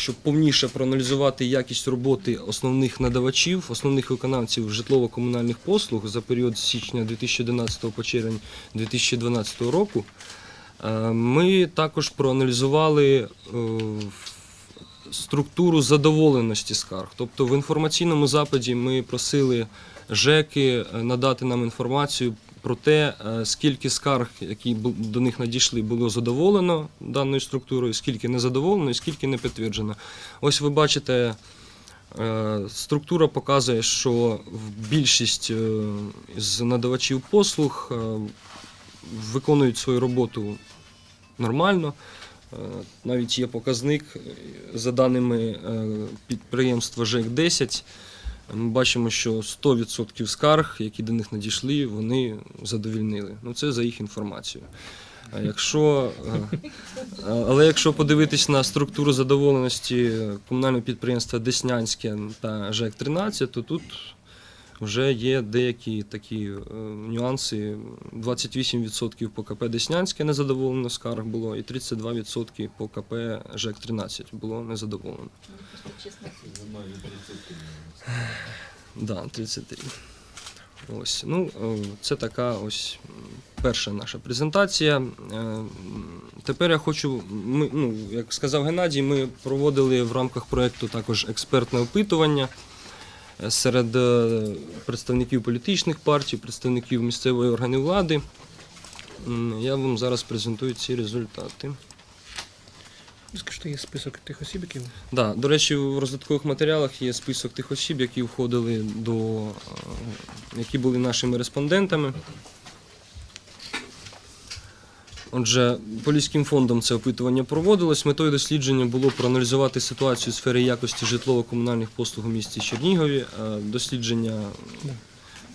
щоб повніше проаналізувати якість роботи основних надавачів, основних виконавців житлово-комунальних послуг за період з січня 2011 по червень 2012 року, е, ми також проаналізували е, структуру задоволеності скарг. Тобто в інформаційному запиті ми просили ЖЕКи е, надати нам інформацію про те, е, скільки скарг, які до них надійшли, було задоволено даною структурою, скільки не задоволено і скільки не підтверджено. Ось ви бачите, е, структура показує, що більшість е, з надавачів послуг виконують свою роботу нормально. Навіть є показник за даними підприємства ЖЕК-10. Ми бачимо, що 100% скарг, які до них надійшли, вони задовільнили. Ну це за їх інформацією. А якщо, е, але якщо подивитись на структуру задоволеності комунального підприємства Деснянське та ЖЕК-13, то тут вже є деякі такі е, нюанси. 28% по КП Деснянське незадоволено скарг було, і 32% по КП ЖЕК-13 було незадоволено. Да, 33. Ось. Ну, е, це така ось перша наша презентація. Е, Тепер я хочу, ми, ну, як сказав Геннадій, ми проводили в рамках проєкту також експертне опитування е, серед е, представників політичних партій, представників місцевої органи влади. Я вам зараз презентую ці результати. Скажіть, є список тих осіб, які Да, до речі, в роздаткових матеріалах є список тих осіб, які входили до е, які були нашими респондентами. Отже, Поліським фондом це опитування проводилось. Метою дослідження було проаналізувати ситуацію у сфері якості житлово-комунальних послуг у місті Чернігові. Е, Дослідження,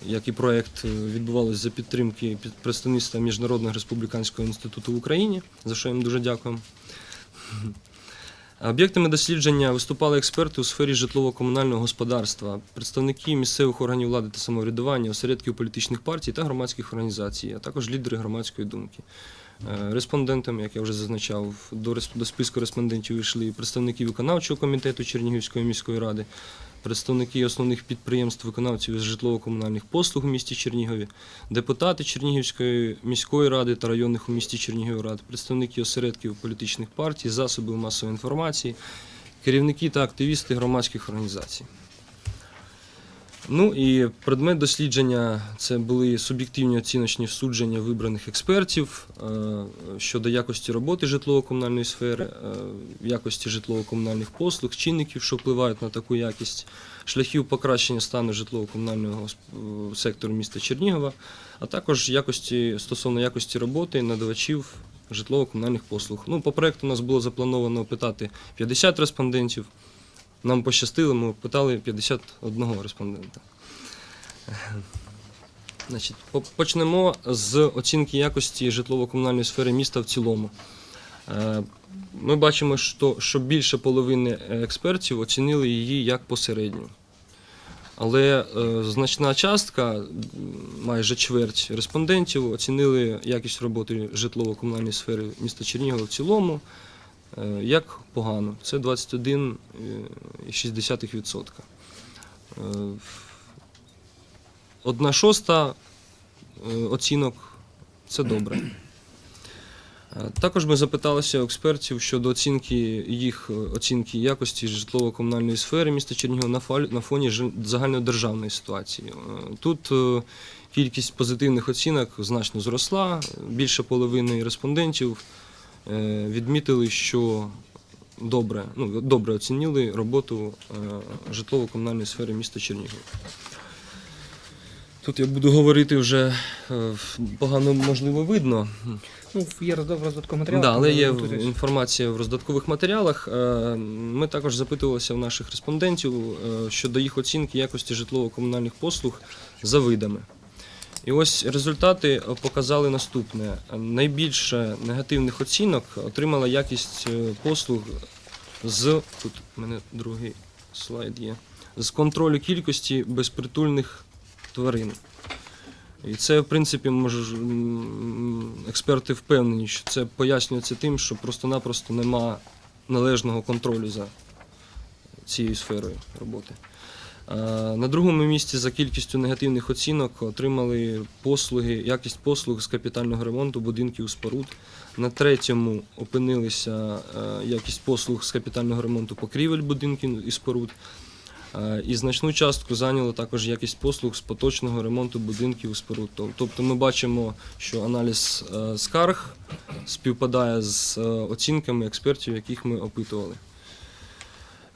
як і проєкт, е, відбувалося за підтримки представництва Міжнародного республіканського інституту в Україні, за що їм дуже дякуємо. Об'єктами дослідження виступали експерти у сфері житлово-комунального господарства, представники місцевих органів влади та самоврядування, осередків політичних партій та громадських організацій, а також лідери громадської думки. Е, Респондентами, як я вже зазначав, до, списку респондентів йшли представники виконавчого комітету Чернігівської міської ради, представники основних підприємств виконавців із житлово-комунальних послуг у місті Чернігові, депутати Чернігівської міської ради та районних у місті Чернігів рад, представники осередків політичних партій, засобів масової інформації, керівники та активісти громадських організацій. Ну і предмет дослідження це були суб'єктивні оціночні судження вибраних експертів е, щодо якості роботи житлово-комунальної сфери, е, якості житлово-комунальних послуг, чинників, що впливають на таку якість, шляхів покращення стану житлово-комунального е, сектору міста Чернігова, а також якості стосовно якості роботи надавачів житлово-комунальних послуг. Ну, по проекту у нас було заплановано опитати 50 респондентів. Нам пощастило, ми опитали 51 респондента. Значить, почнемо з оцінки якості житлово-комунальної сфери міста в цілому. Е, Ми бачимо, що, більше половини експертів оцінили її як посередню. Але е, значна частка, майже чверть респондентів, оцінили якість роботи житлово-комунальної сфери міста Чернігова в цілому як погано. Це 21,6%. Е, Одна шоста е, оцінок це добре. Е, Також ми запиталися у експертів щодо оцінки їх е, оцінки якості житлово-комунальної сфери міста Чернігова на фоні загальнодержавної ситуації. Е, Тут е, кількість позитивних оцінок значно зросла. Більше половини респондентів е, відмітили, що добре, ну, добре оцінили роботу е, житлово-комунальної сфери міста Чернігова. Тут я буду говорити вже е, погано можливо видно. ну є роздав роздатковий матеріал. Да, але є інформація в роздаткових матеріалах. Е, Ми також запитувалися в наших респондентів е, щодо їх оцінки якості житлово-комунальних послуг за видами. І ось результати е, показали наступне: найбільше негативних оцінок отримала якість е, послуг з тут у мене другий слайд є. З контролю кількості безпритульних тварин. І це, в принципі, може, експерти впевнені, що це пояснюється тим, що просто-напросто нема належного контролю за цією сферою роботи. Е, На другому місці за кількістю негативних оцінок отримали послуги, якість послуг з капітального ремонту будинків споруд. На третьому опинилися е, якість послуг з капітального ремонту покрівель будинків і споруд. Е, І значну частку зайняло також якість послуг з поточного ремонту будинків і споруд. Тобто ми бачимо, що аналіз скарг співпадає з оцінками експертів, яких ми опитували.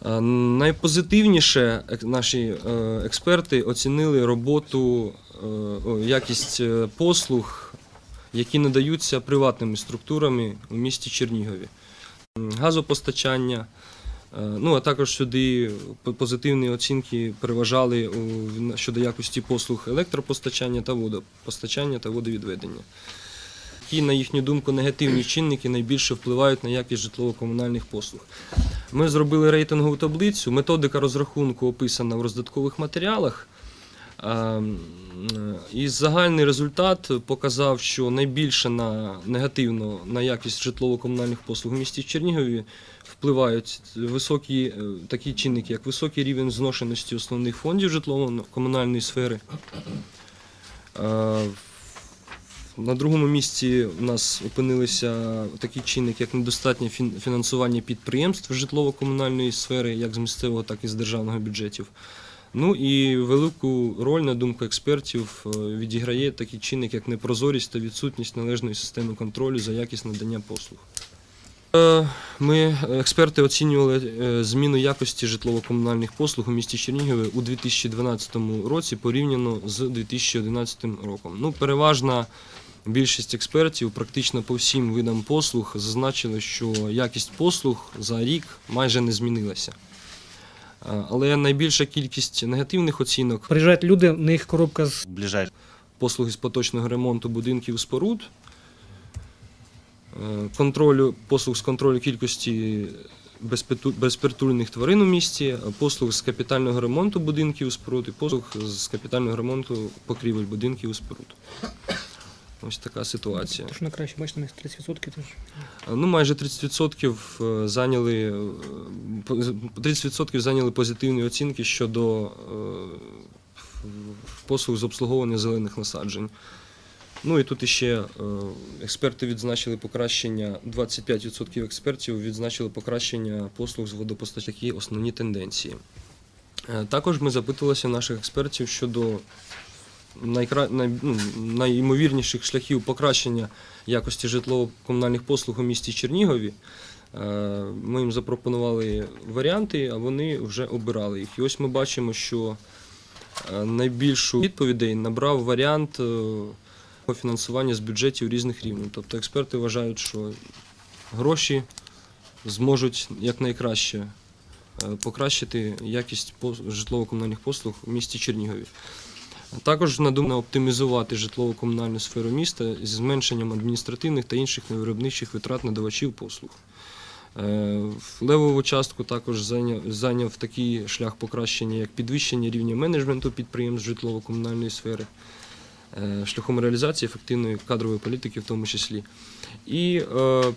Е, Найпозитивніше наші е, експерти оцінили роботу, е, якість послуг, які надаються приватними структурами у місті Чернігові. Газопостачання, ну а також сюди позитивні оцінки переважали щодо якості послуг електропостачання та водопостачання та водовідведення. Які, на їхню думку, негативні чинники найбільше впливають на якість житлово-комунальних послуг. Ми зробили рейтингову таблицю. Методика розрахунку описана в роздаткових матеріалах. Ем, І загальний результат показав, що найбільше на негативно на якість житлово-комунальних послуг в місті Чернігові впливають високі е, такі чинники, як високий рівень зношеності основних фондів житлово-комунальної сфери. На другому місці у нас опинилися такі чинники, як недостатнє фінансування підприємств житлово-комунальної сфери, як з місцевого, так і з державного бюджетів. Ну і велику роль, на думку експертів, е, відіграє такий чинник, як непрозорість та відсутність належної системи контролю за якість надання послуг. Е, Ми, експерти, оцінювали е, зміну якості житлово-комунальних послуг у місті Чернігові у 2012 році порівняно з 2011 роком. Ну, переважна більшість експертів практично по всім видам послуг зазначили, що якість послуг за рік майже не змінилася. Але найбільша кількість негативних оцінок Приїжджають люди, в них коробка з ближайший. послуги з поточного ремонту будинків споруд, контролю, послуг з контролю кількості безпритульних тварин у місті, послуг з капітального ремонту будинків споруд і послуг з капітального ремонту покрівель будинків споруд. Ось така ситуація. то, що на краще, бачите, них 30% теж. Ну, майже 30% е, зайняли е, 30% зайняли позитивні оцінки щодо е, послуг з обслуговування зелених насаджень. Ну і тут іще е, експерти відзначили покращення, 25% експертів відзначили покращення послуг з водопостачання, які основні тенденції. Е, Також ми запитувалися наших експертів щодо найкра... най... ну, найімовірніших шляхів покращення якості житлово-комунальних послуг у місті Чернігові. Е, Ми їм запропонували варіанти, а вони вже обирали їх. І ось ми бачимо, що е, найбільшу відповідей набрав варіант е, фінансування з бюджетів різних рівнів. Тобто експерти вважають, що гроші зможуть якнайкраще покращити якість житлово-комунальних послуг у місті Чернігові. Також надумано оптимізувати житлово-комунальну сферу міста зі зменшенням адміністративних та інших невиробничих витрат надавачів послуг. Е, Левову частку також зайняв, такий шлях покращення, як підвищення рівня менеджменту підприємств житлово-комунальної сфери, е, шляхом реалізації ефективної кадрової політики в тому числі. І е,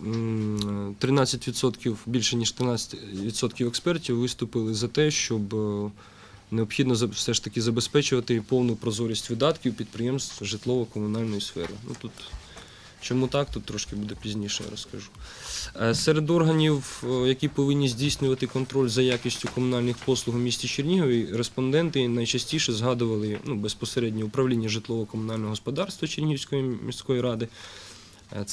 13%, більше ніж 13% експертів виступили за те, щоб е, необхідно все ж таки забезпечувати повну прозорість видатків підприємств житлово-комунальної сфери. Ну тут чому так, тут трошки буде пізніше я розкажу. Е, Серед органів, е, які повинні здійснювати контроль за якістю комунальних послуг у місті Чернігові, респонденти найчастіше згадували ну, безпосередньо управління житлово-комунального господарства Чернігівської міської ради. Е,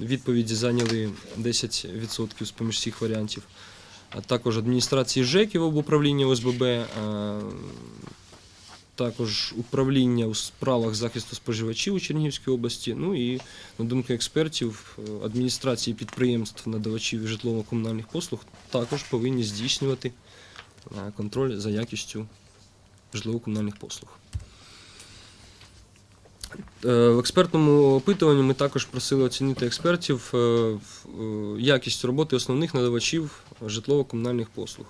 Відповіді зайняли 10% з поміж всіх варіантів а також адміністрації ЖЕКів об управління ОСББ, е, також управління у справах захисту споживачів у Чернігівській області. Ну і, на думку експертів, е, адміністрації підприємств, надавачів житлово-комунальних послуг також повинні здійснювати е, контроль за якістю житлово-комунальних послуг. В експертному опитуванні ми також просили оцінити експертів якість роботи основних надавачів житлово-комунальних послуг.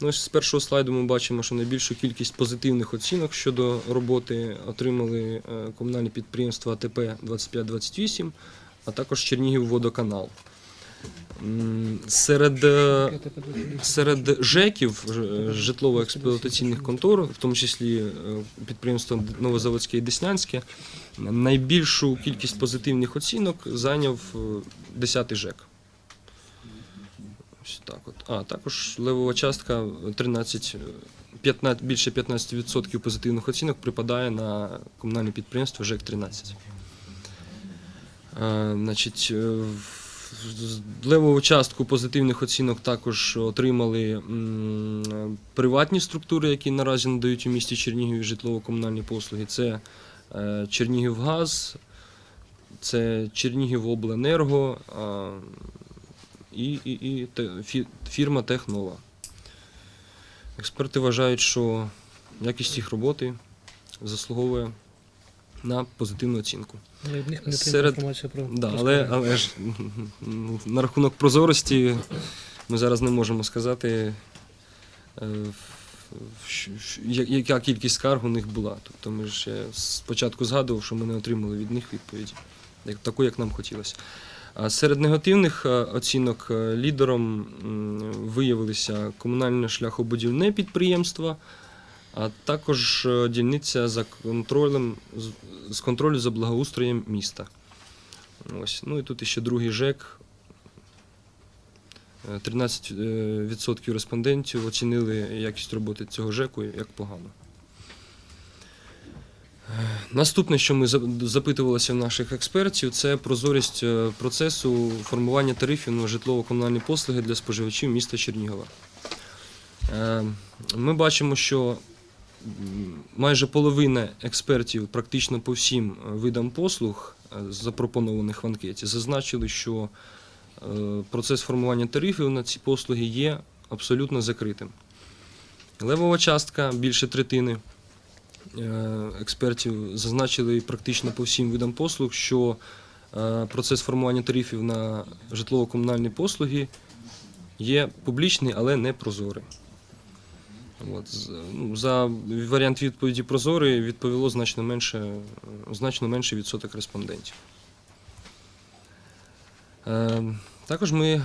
Ну, ось з першого слайду ми бачимо, що найбільшу кількість позитивних оцінок щодо роботи отримали е, комунальні підприємства АТП 2528, а також Чернігів водоканал. Серед, е, П'яте по 29. серед ЖЕКів, житлово-експлуатаційних контор, в тому числі е, підприємство Новозаводське і Деснянське, найбільшу кількість позитивних оцінок зайняв е, 10-й ЖЕК. Ось так от. А також левова частка 13, е, 15, більше 15% позитивних оцінок припадає на комунальне підприємство ЖЕК 13. Е, Значить, е, левову частку позитивних оцінок також отримали приватні структури, які наразі надають у місті Чернігові житлово-комунальні послуги. Це е, Чернігівгаз, це Чернігівобленерго і, і, і те- фі- фірма Технова. Експерти вважають, що якість їх роботи заслуговує на позитивну оцінку. Але від них не Серед- отримали інформацію про Да, але, але ж на рахунок прозорості ми зараз не можемо сказати, е, яка кількість скарг у них була. Тобто ми ж спочатку згадував, що ми не отримали від них відповіді, таку, як нам хотілося. Серед негативних е, оцінок е, лідером виявилися комунальне шляхобудівне підприємство, а також е, дільниця за контролем з- контролю за благоустроєм міста. Ось. Ну і тут ще другий ЖЕК. Е, 13% респондентів оцінили якість роботи цього ЖЕКу як погано. Наступне, що ми запитувалися в наших експертів, це прозорість е, процесу формування тарифів на житлово-комунальні послуги для споживачів міста Чернігова. Е, Ми бачимо, що майже половина експертів практично по всім е, видам послуг, запропонованих в анкеті, зазначили, що процес формування тарифів на ці послуги є абсолютно закритим. Левова частка більше третини експертів зазначили практично по всім видам послуг, що е, процес формування тарифів на житлово-комунальні послуги є публічний, але не прозорий. От, ну, за варіант відповіді прозорий відповіло значно менше, е, значно менший відсоток респондентів. Е, Також ми е,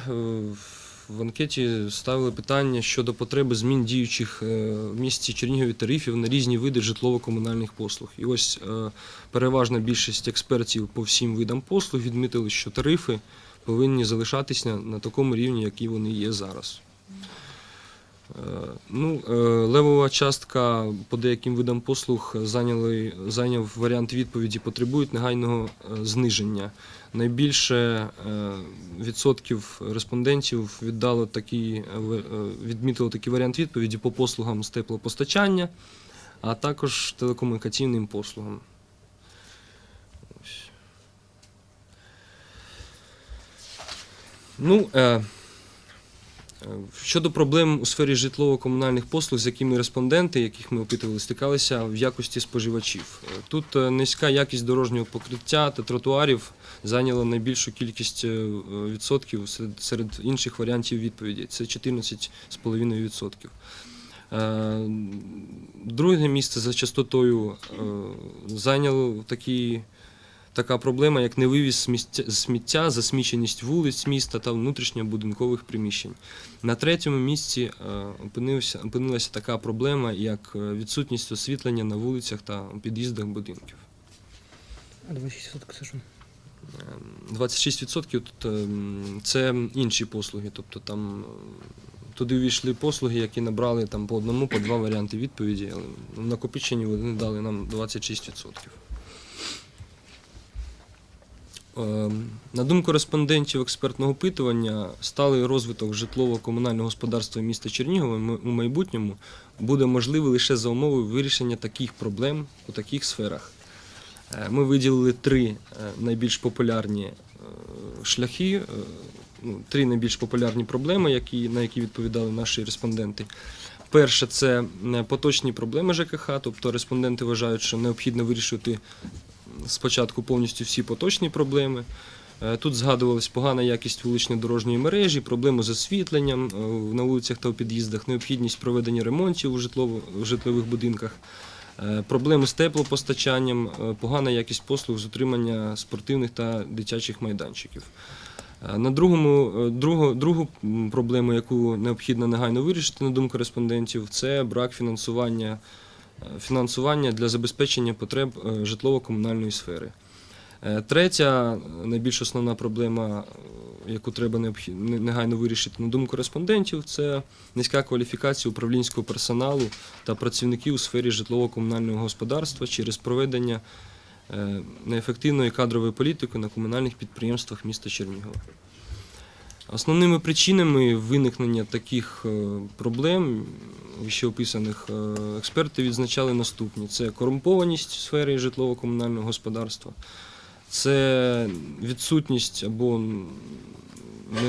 в анкеті ставили питання щодо потреби змін діючих е, в місті Чернігові тарифів на різні види житлово-комунальних послуг. І ось е, переважна більшість експертів по всім видам послуг відмітили, що тарифи повинні залишатися на такому рівні, які вони є зараз. Е, Ну, е, левова частка по деяким видам послуг зайняли, зайняв варіант відповіді потребують негайного е, зниження. Найбільше відсотків респондентів віддало такі, відмітило такий варіант відповіді по послугам з теплопостачання, а також телекомунікаційним послугам. Ось. Ну, Щодо проблем у сфері житлово-комунальних послуг, з якими респонденти, яких ми опитували, стикалися в якості споживачів. Е, Тут е, низька якість дорожнього покриття та тротуарів зайняла найбільшу кількість е, відсотків серед, серед інших варіантів відповіді. Це 14,5%. Е, Друге місце за частотою зайняло такі така проблема, як невивіз сміття, сміття, засміченість вулиць міста та внутрішньобудинкових приміщень. На третьому місці е, опинилася така проблема, як е, відсутність освітлення на вулицях та під'їздах будинків. 26% це що? Е, 26% тут е, м, це інші послуги, тобто там е, туди увійшли послуги, які набрали там по одному, по два варіанти відповіді, але в накопиченні вони дали нам 26%. Е, На думку респондентів експертного опитування, сталий розвиток житлово-комунального господарства міста Чернігова у майбутньому буде можливий лише за умови вирішення таких проблем у таких сферах. Е, Ми виділили три е, найбільш популярні е, шляхи, ну, три найбільш популярні проблеми, на які відповідали наші респонденти. Перше це поточні проблеми ЖКХ, тобто респонденти вважають, що необхідно вирішувати спочатку повністю всі поточні проблеми. Е, Тут згадувалась погана якість вулично-дорожньої мережі, проблеми з освітленням е, на вулицях та у під'їздах, необхідність проведення ремонтів у, житлових будинках, е, проблеми з теплопостачанням, погана якість послуг з утримання спортивних та дитячих майданчиків. На другому, другу, другу проблему, яку необхідно негайно вирішити, на думку респондентів, це брак фінансування, фінансування для забезпечення потреб е, житлово-комунальної сфери. Е, Третя, е, найбільш основна проблема, яку треба негайно вирішити, на думку респондентів, це низька кваліфікація управлінського персоналу та працівників у сфері житлово-комунального господарства через проведення неефективної кадрової політики на комунальних підприємствах міста Чернігова. Основними причинами виникнення таких е, проблем, вищеописаних, е, експерти відзначали наступні: це корумпованість в сфері житлово-комунального господарства, це відсутність або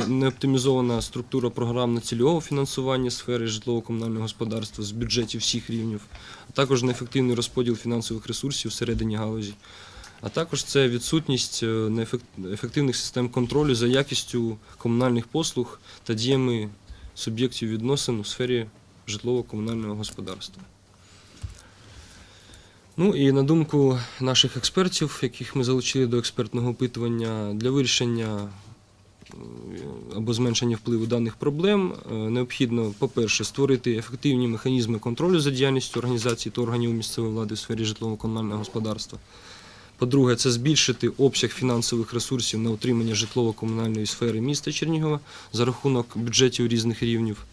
неоптимізована структура програмно-цільового фінансування сфери житлово-комунального господарства з бюджетів всіх рівнів, а також неефективний розподіл фінансових ресурсів всередині галузі. А також це відсутність е, неефект- ефективних систем контролю за якістю комунальних послуг та діями суб'єктів відносин у сфері житлово-комунального господарства. Ну і на думку наших експертів, яких ми залучили до експертного опитування, для вирішення е, або зменшення впливу даних проблем е, необхідно, по-перше, створити ефективні механізми контролю за діяльністю організацій та органів місцевої влади у сфері житлово-комунального господарства. По-друге, це збільшити обсяг фінансових ресурсів на утримання житлово-комунальної сфери міста Чернігова за рахунок бюджетів різних рівнів.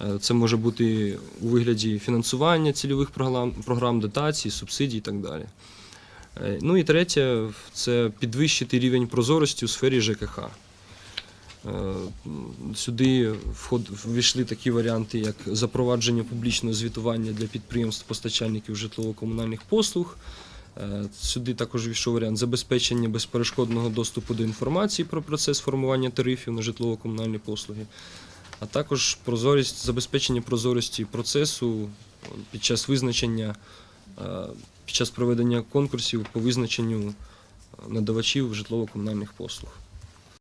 Е, Це може бути у вигляді фінансування цільових програм, дотацій, субсидій і так далі. Е, Ну і третє це підвищити рівень прозорості у сфері ЖКХ. Е, Сюди ввійшли такі варіанти, як запровадження публічного звітування для підприємств постачальників житлово-комунальних послуг. Е, Сюди також війшов варіант забезпечення безперешкодного доступу до інформації про процес формування тарифів на житлово-комунальні послуги, а також прозорість, забезпечення прозорості процесу е, під час визначення, е, під час проведення конкурсів по визначенню надавачів житлово-комунальних послуг.